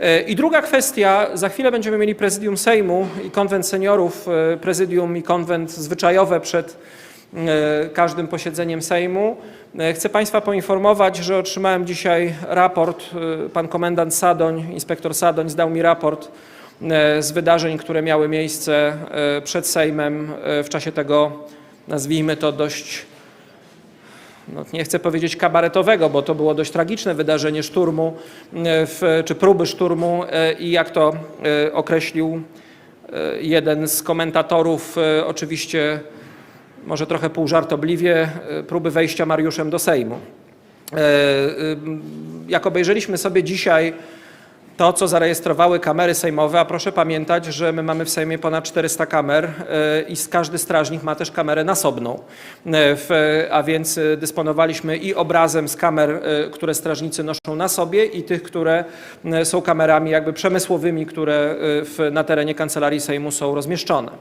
E, I druga kwestia, za chwilę będziemy mieli prezydium Sejmu i konwent seniorów, e, prezydium i konwent zwyczajowe przed e, każdym posiedzeniem Sejmu. Chcę Państwa poinformować, że otrzymałem dzisiaj raport, pan komendant Sadoń, inspektor Sadoń zdał mi raport z wydarzeń, które miały miejsce przed Sejmem w czasie tego, nazwijmy to dość no, nie chcę powiedzieć kabaretowego, bo to było dość tragiczne wydarzenie szturmu, e, w, czy próby szturmu e, i jak to e, określił jeden z komentatorów, oczywiście może trochę półżartobliwie, próby wejścia Mariuszem do Sejmu. Jak obejrzeliśmy sobie dzisiaj to, co zarejestrowały kamery sejmowe, a proszę pamiętać, że my mamy w Sejmie ponad 400 kamer e, i każdy strażnik ma też kamerę nasobną, E, a więc e, dysponowaliśmy i obrazem z kamer, które strażnicy noszą na sobie i tych, które są kamerami jakby przemysłowymi, które na terenie Kancelarii Sejmu są rozmieszczone.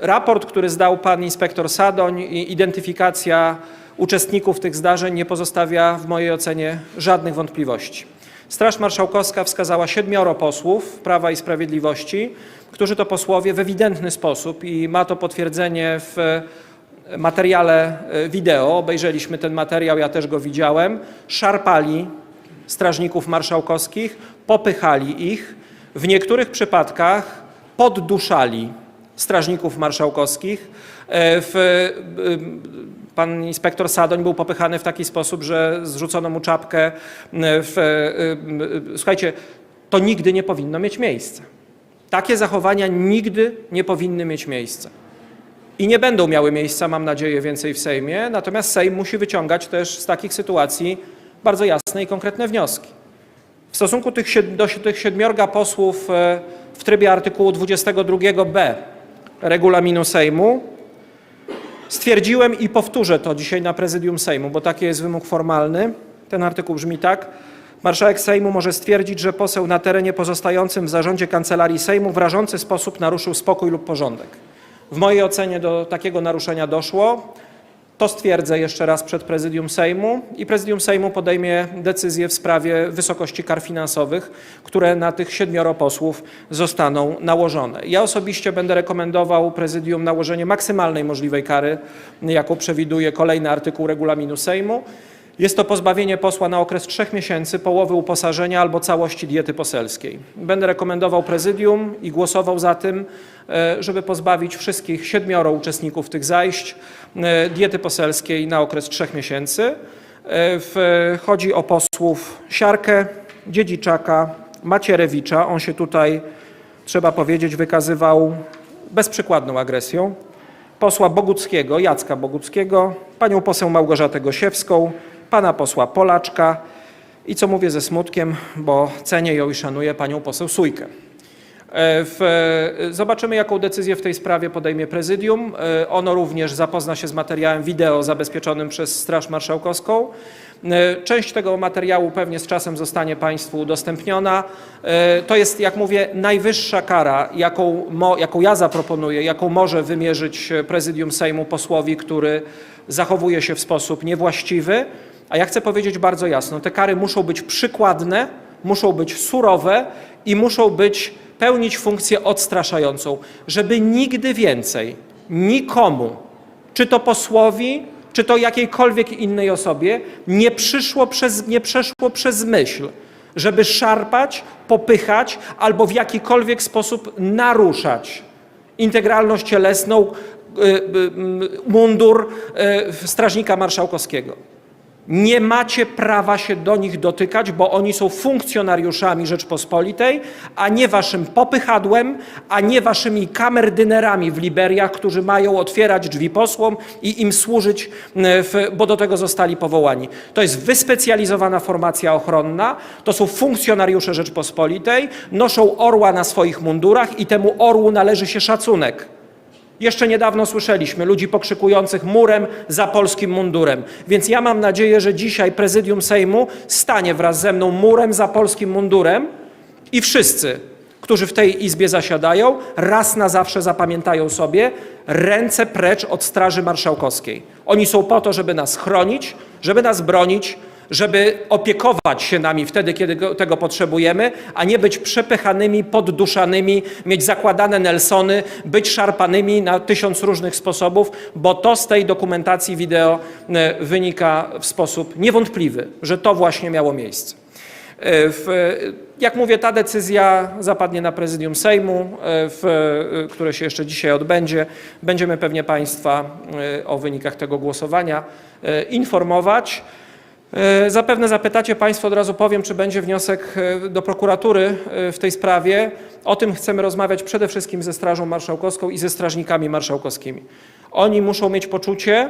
Raport, który zdał pan inspektor Sadoń identyfikacja uczestników tych zdarzeń nie pozostawia w mojej ocenie żadnych wątpliwości. Straż Marszałkowska wskazała siedmioro posłów Prawa i Sprawiedliwości, którzy to posłowie w ewidentny sposób i ma to potwierdzenie w materiale e, wideo, obejrzeliśmy ten materiał, ja też go widziałem, szarpali strażników marszałkowskich, popychali ich, w niektórych przypadkach podduszali strażników marszałkowskich. E, W, y, pan inspektor Sadoń był popychany w taki sposób, że zrzucono mu czapkę. e, W, y, słuchajcie, to nigdy nie powinno mieć miejsca. Takie zachowania nigdy nie powinny mieć miejsca. I nie będą miały miejsca, mam nadzieję, więcej w Sejmie, natomiast Sejm musi wyciągać też z takich sytuacji bardzo jasne i konkretne wnioski. W stosunku tych, do tych siedmiorga posłów e, w trybie artykułu 22b regulaminu Sejmu stwierdziłem i powtórzę to dzisiaj na prezydium Sejmu, bo taki jest wymóg formalny. Ten artykuł brzmi tak. Marszałek Sejmu może stwierdzić, że poseł na terenie pozostającym w zarządzie Kancelarii Sejmu w rażący sposób naruszył spokój lub porządek. W mojej ocenie do takiego naruszenia doszło. To stwierdzę jeszcze raz przed prezydium Sejmu i prezydium Sejmu podejmie decyzję w sprawie wysokości kar finansowych, które na tych siedmioro posłów zostaną nałożone. Ja osobiście będę rekomendował prezydium nałożenie maksymalnej możliwej kary, jaką przewiduje kolejny artykuł regulaminu Sejmu. Jest to pozbawienie posła na okres trzech miesięcy połowy uposażenia albo całości diety poselskiej. Będę rekomendował prezydium i głosował za tym, e, żeby pozbawić wszystkich siedmioro uczestników tych zajść e, diety poselskiej na okres trzech miesięcy. E, Chodzi o posłów Siarkę, Dziedziczaka, Macierewicza. On się tutaj, trzeba powiedzieć, wykazywał bezprzykładną agresją posła Boguckiego, Jacka Boguckiego, panią poseł Małgorzatę Gosiewską, pana posła Polaczka i co mówię ze smutkiem, bo cenię ją i szanuję panią poseł Sójkę. E, W, e, zobaczymy, jaką decyzję w tej sprawie podejmie prezydium. E, Ono również zapozna się z materiałem wideo zabezpieczonym przez Straż Marszałkowską. Część tego materiału pewnie z czasem zostanie Państwu udostępniona. To jest, jak mówię, najwyższa kara, jaką, mo, jaką ja zaproponuję, jaką może wymierzyć prezydium Sejmu posłowi, który zachowuje się w sposób niewłaściwy. A ja chcę powiedzieć bardzo jasno, te kary muszą być przykładne, muszą być surowe i muszą być pełnić funkcję odstraszającą, żeby nigdy więcej nikomu, czy to posłowi, czy to jakiejkolwiek innej osobie, nie przyszło przez, nie przeszło przez myśl, żeby szarpać, popychać albo w jakikolwiek sposób naruszać integralność cielesną, y, y, y, mundur strażnika marszałkowskiego. Nie macie prawa się do nich dotykać, bo oni są funkcjonariuszami Rzeczpospolitej, a nie waszym popychadłem, a nie waszymi kamerdynerami w Liberiach, którzy mają otwierać drzwi posłom i im służyć, e, w, bo do tego zostali powołani. To jest wyspecjalizowana formacja ochronna, to są funkcjonariusze Rzeczpospolitej, noszą orła na swoich mundurach i temu orłu należy się szacunek. Jeszcze niedawno słyszeliśmy ludzi pokrzykujących murem za polskim mundurem. Więc ja mam nadzieję, że dzisiaj prezydium Sejmu stanie wraz ze mną murem za polskim mundurem i wszyscy, którzy w tej izbie zasiadają, raz na zawsze zapamiętają sobie ręce precz od Straży Marszałkowskiej. Oni są po to, żeby nas chronić, żeby nas bronić, żeby opiekować się nami wtedy, kiedy go- tego potrzebujemy, a nie być przepychanymi, podduszanymi, mieć zakładane Nelsony, być szarpanymi na tysiąc różnych sposobów, bo to z tej dokumentacji wideo e, wynika w sposób niewątpliwy, że to właśnie miało miejsce. E, W, jak mówię, ta decyzja zapadnie na prezydium Sejmu, e, w, które się jeszcze dzisiaj odbędzie. Będziemy pewnie Państwa o wynikach tego głosowania informować. E, Zapewne zapytacie Państwo, od razu powiem, czy będzie wniosek e, do prokuratury e, w tej sprawie. O tym chcemy rozmawiać przede wszystkim ze Strażą Marszałkowską i ze strażnikami marszałkowskimi. Oni muszą mieć poczucie,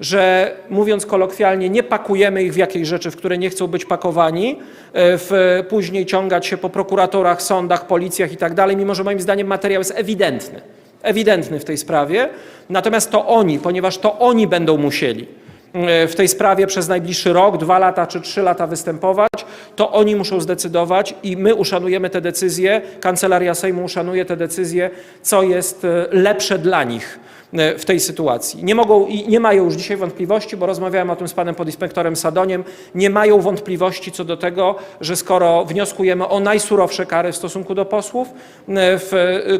że mówiąc kolokwialnie, nie pakujemy ich w jakieś rzeczy, w które nie chcą być pakowani, w, później ciągać się po prokuratorach, sądach, policjach i tak dalej, mimo że moim zdaniem materiał jest ewidentny, ewidentny w tej sprawie. Natomiast to oni, ponieważ to oni będą musieli w tej sprawie przez najbliższy rok, dwa lata czy trzy lata występować, to oni muszą zdecydować i my uszanujemy te decyzje, Kancelaria Sejmu uszanuje te decyzje, co jest e, lepsze dla nich e, w tej sytuacji. Nie mogą i nie mają już dzisiaj wątpliwości, bo rozmawiałem o tym z panem podinspektorem Sadoniem, nie mają wątpliwości co do tego, że skoro wnioskujemy o najsurowsze kary w stosunku do posłów, e, w,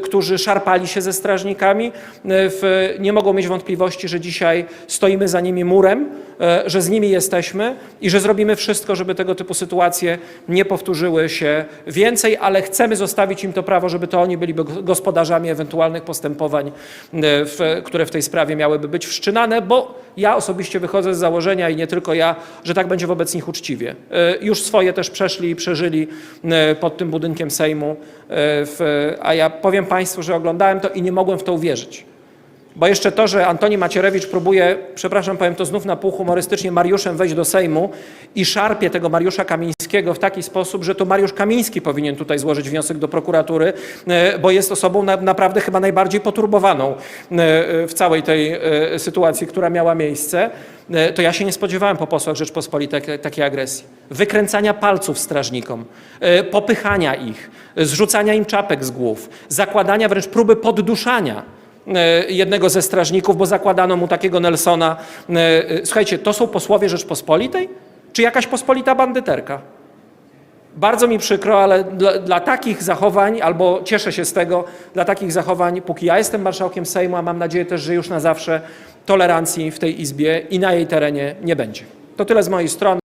którzy szarpali się ze strażnikami, w, nie mogą mieć wątpliwości, że dzisiaj stoimy za nimi murem, e, że z nimi jesteśmy i że zrobimy wszystko, żeby tego typu sytuacje nie powtórzyły się więcej, ale chcemy zostawić im to prawo, żeby to oni byli gospodarzami ewentualnych postępowań, e, które w tej sprawie miałyby być wszczynane, bo ja osobiście wychodzę z założenia i nie tylko ja, że tak będzie wobec nich uczciwie. E, Już swoje też przeszli i przeżyli pod tym budynkiem Sejmu, a ja powiem Państwu, że oglądałem to i nie mogłem w to uwierzyć. Bo jeszcze to, że Antoni Macierewicz próbuje, przepraszam, powiem to znów na pół humorystycznie, Mariuszem wejść do Sejmu i szarpie tego Mariusza Kamińskiego w taki sposób, że to Mariusz Kamiński powinien tutaj złożyć wniosek do prokuratury, e, bo jest osobą na, naprawdę chyba najbardziej poturbowaną e, w całej tej e, sytuacji, która miała miejsce. To ja się nie spodziewałem po posłach Rzeczpospolitej takiej- takiej agresji. Wykręcania palców strażnikom, popychania ich, zrzucania im czapek z głów, zakładania wręcz próby podduszania jednego ze strażników, bo zakładano mu takiego Nelsona. E, e, Słuchajcie, to są posłowie Rzeczpospolitej? Czy jakaś pospolita bandyterka? Bardzo mi przykro, ale dla, dla takich zachowań, albo cieszę się z tego, dla takich zachowań, póki ja jestem marszałkiem Sejmu, a mam nadzieję też, że już na zawsze tolerancji w tej Izbie i na jej terenie nie będzie. To tyle z mojej strony.